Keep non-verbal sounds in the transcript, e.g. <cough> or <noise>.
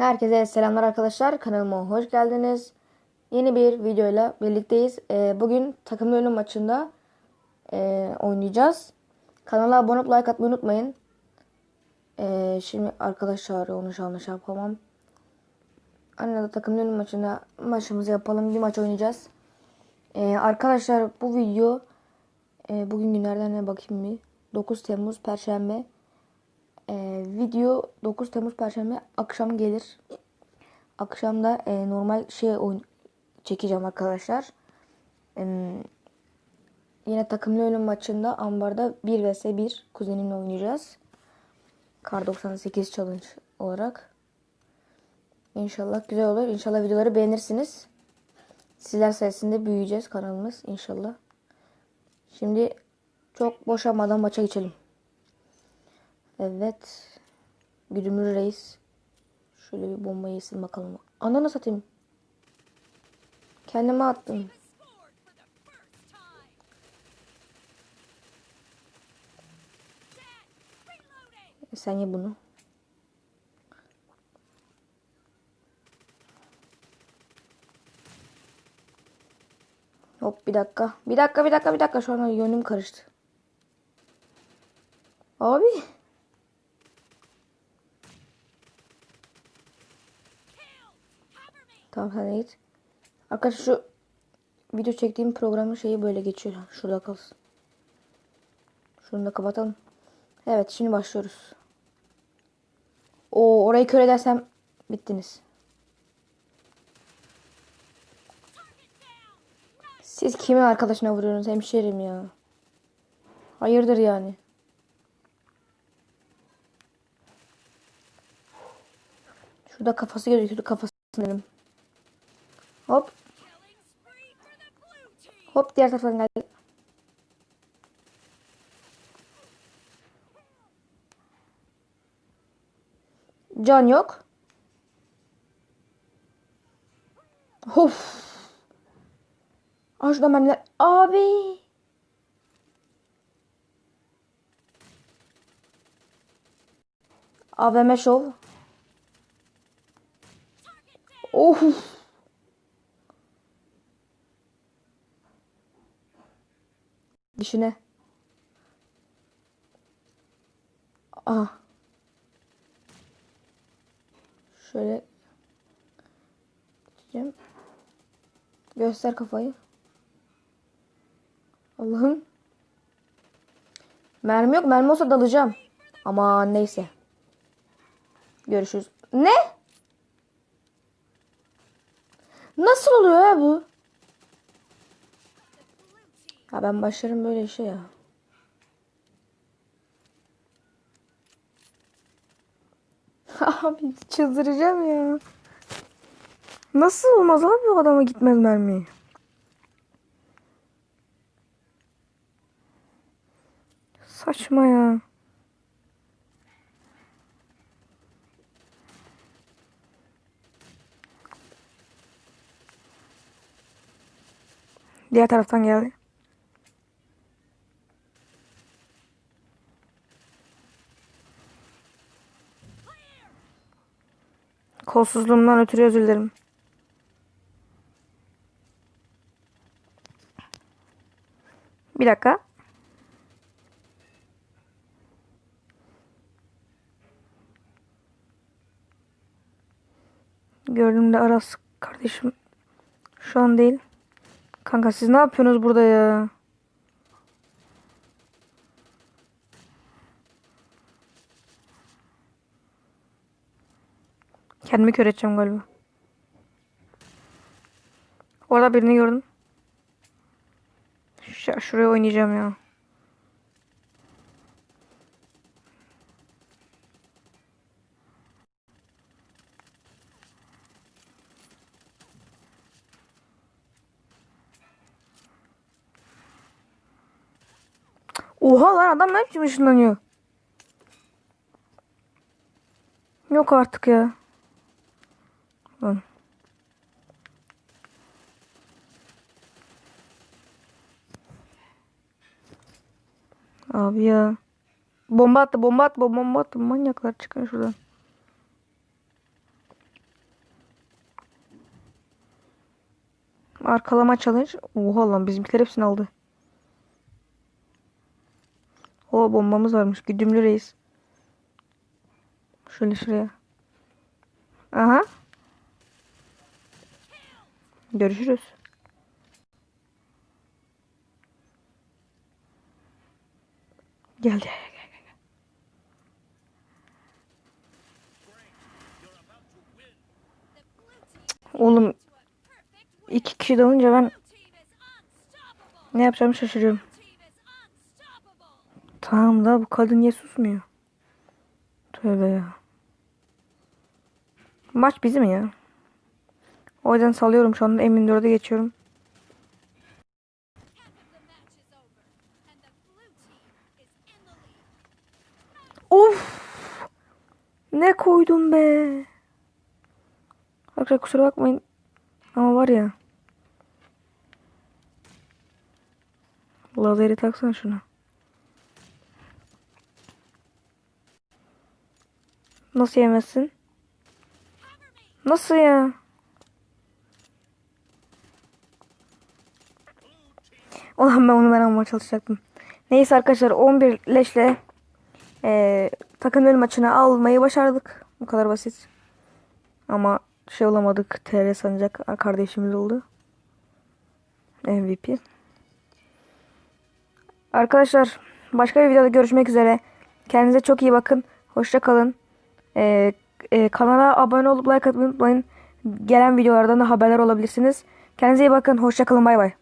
Herkese selamlar arkadaşlar. Kanalıma hoş geldiniz. Yeni bir videoyla birlikteyiz. Ee, bugün takımlı oyun maçında e, oynayacağız. Kanala abone olup like atmayı unutmayın. Ee, şimdi arkadaşlar onu şu anda şey yapamam. Annede takımlı oyun maçında maçımızı yapalım. Bir maç oynayacağız. Ee, arkadaşlar bu video e, bugün günlerden ne bakayım bir. 9 Temmuz Perşembe. Ee, video 9 Temmuz Perşembe akşam gelir. Akşamda e, normal şey oyun çekeceğim arkadaşlar. Ee, yine takımlı oyun maçında ambarda 1 vs 1 kuzenimle oynayacağız. Kar 98 challenge olarak. İnşallah güzel olur. İnşallah videoları beğenirsiniz. Sizler sayesinde büyüyeceğiz kanalımız inşallah. Şimdi çok boşanmadan maça geçelim. Evet. Güdümlü reis. Şöyle bir bomba yesin bakalım. Ananı satayım. Kendime attım. E, Sen ye bunu. Hop bir dakika. Bir dakika bir dakika bir dakika. Şu an yönüm karıştı. Abi. Tamam sen de git. Arkadaşlar şu video çektiğim programın şeyi böyle geçiyor. Şurada kalsın. Şunu da kapatalım. Evet şimdi başlıyoruz. O orayı kör edersem bittiniz. Siz kimin arkadaşına vuruyorsunuz hemşerim ya? Hayırdır yani? Şurada kafası gözüküyor kafasını dedim. Hop. Hop diğer taraftan geldi. Can yok. Of. Aa şurada mermiler. Abi. AVM Show. Of. Dişine. Aha. Şöyle. Gideceğim. Göster kafayı. Allah'ım. Mermi yok. Mermi olsa dalacağım. Ama neyse. Görüşürüz. Ne? Nasıl oluyor ya bu? Ha ben başlarım böyle işe ya. <laughs> Abi çıldıracağım ya. Nasıl olmaz abi o adama gitmez mermi. Saçma ya. Diğer taraftan geldi. Kolsuzluğumdan ötürü özür dilerim. Bir dakika. Gördüğümde Aras kardeşim şu an değil. Kanka siz ne yapıyorsunuz burada ya? Kendimi kör edeceğim galiba. Orada birini gördüm. Ş- şuraya oynayacağım ya. Oha lan adam ne biçim ışınlanıyor? Yok artık ya. Abi ya. Bomba attı bomba attı bomba attı. Manyaklar çıkın şuradan. Arkalama challenge. Oha lan bizimkiler hepsini aldı. O bombamız varmış. Güdümlü reis. Şöyle şuraya. Aha. Görüşürüz. Geldi. Oğlum iki kişi dalınca ben ne yapacağımı şaşırıyorum. Tamam da bu kadın niye susmuyor? Tövbe ya. Maç bizim ya. O yüzden salıyorum şu anda Emin 4'e geçiyorum. Of! Ne koydum be? Arkadaşlar kusura bakmayın. Ama var ya. Lazeri taksana şuna. Nasıl yemezsin? Nasıl ya? Ulan ben onu ben almaya çalışacaktım. Neyse arkadaşlar 11 leşle eee takım ölüm maçını almayı başardık. Bu kadar basit. Ama şey olamadık. TR sanacak kardeşimiz oldu. MVP. Arkadaşlar başka bir videoda görüşmek üzere. Kendinize çok iyi bakın. Hoşça kalın. Ee, e, kanala abone olup like atmayı unutmayın. Gelen videolardan da haberler olabilirsiniz. Kendinize iyi bakın. Hoşça kalın. Bay bay.